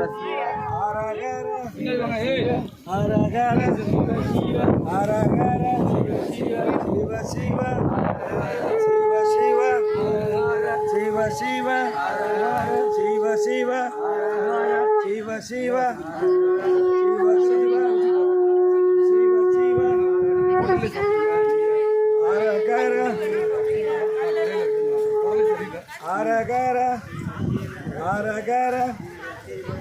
அரகர அரகர அரகர சிவ சிவ சிவ சிவ சிவ சிவ அரகர அரகர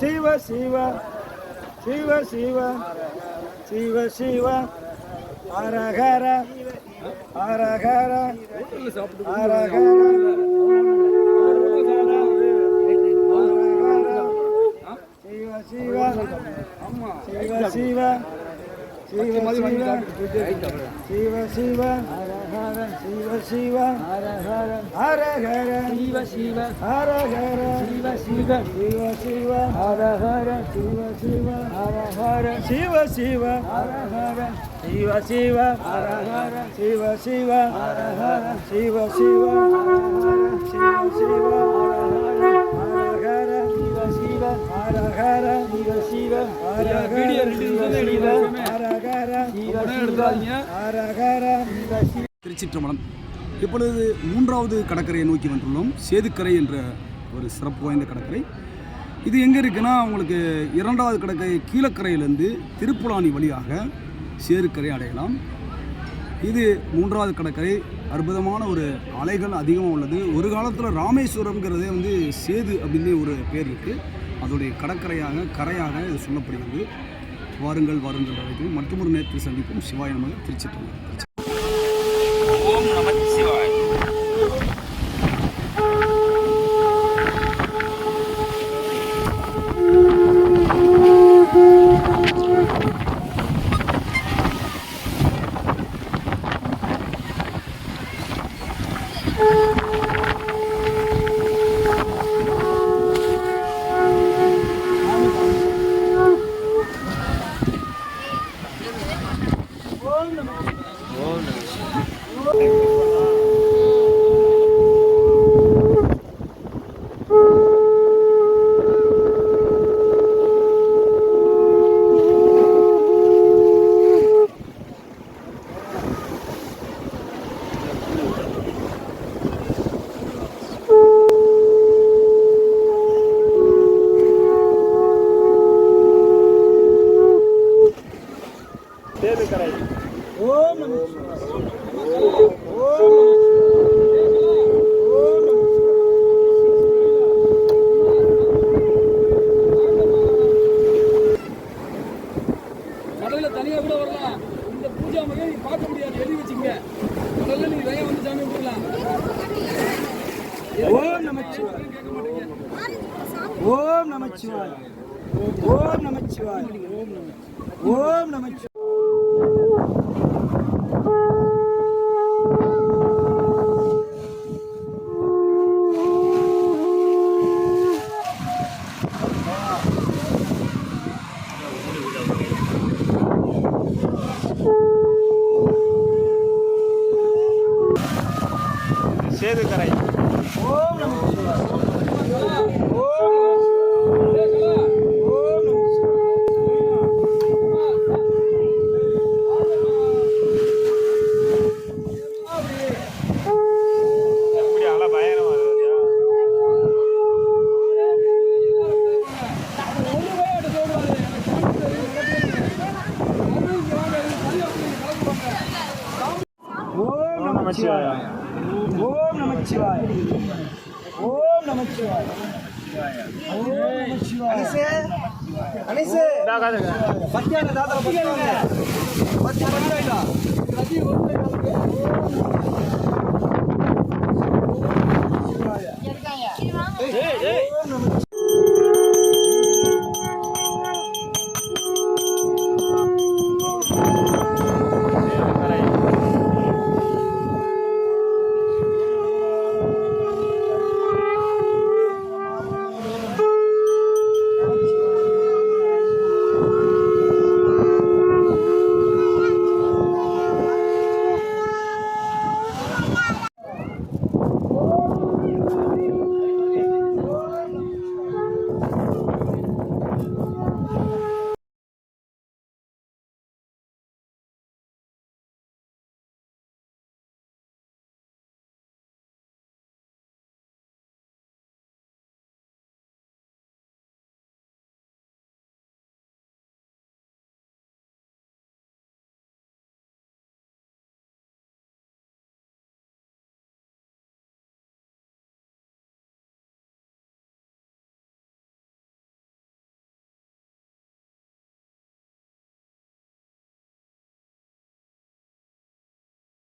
சிவ சிவ சிவ சிவ சிவ சிவ அரகர அரகர அரகர Shiva Shiva Shiva Shiva Shiva Shiva Shiva Shiva Shiva Hara Hara Hara Hara Shiva Shiva Hara Hara Shiva Shiva Shiva Shiva Hara Hara Shiva Shiva Hara Hara Shiva Shiva Hara Hara Shiva Shiva Hara Hara Shiva Shiva Hara Hara Shiva Shiva Hara Hara Shiva Shiva திருச்சிற்றம்பலம். இப்பொழுது மூன்றாவது கடற்கரையை நோக்கி வந்துள்ளோம். சேதுக்கரை என்ற ஒரு சிறப்பு வாய்ந்த கடற்கரை. இது எங்கே இருக்குன்னா உங்களுக்கு இரண்டாவது கடற்கரை கீழக்கரையிலேருந்து திருப்புலானி வழியாக சேதுக்கரை அடையலாம். இது மூன்றாவது கடற்கரை. அற்புதமான ஒரு அலைகள் அதிகமாக உள்ளது. ஒரு காலத்தில் ராமேஸ்வரம்ங்கிறதே வந்து சேது அப்படின்னு ஒரு பேர் இருக்குது அதோடைய கடற்கரையாக கரையாக இது சொல்லப்படுகிறது. வாருங்கள் வாருங்கள் வரைக்கும் மற்றொரு நேரத்தில் சந்திப்போம். சிவாய நமக திருச்சிற்றம்பலம். 多くの街は வந்து சாமி ஓம் ஓம் நமச்சிவாய். ஓம் நமச்சிவாய். ஓம் நமச்சிவாய். ಸೇರಿದ್ದಾರೆ ಓಂ ನಮಃ ಓಂ நமச்சிவாய. ஓம் நமச்சிவாய. ஓம் நமச்சிவாய. பத்தியான தாத்தா பத்தியான பத்தி பத்தாயிட்டா?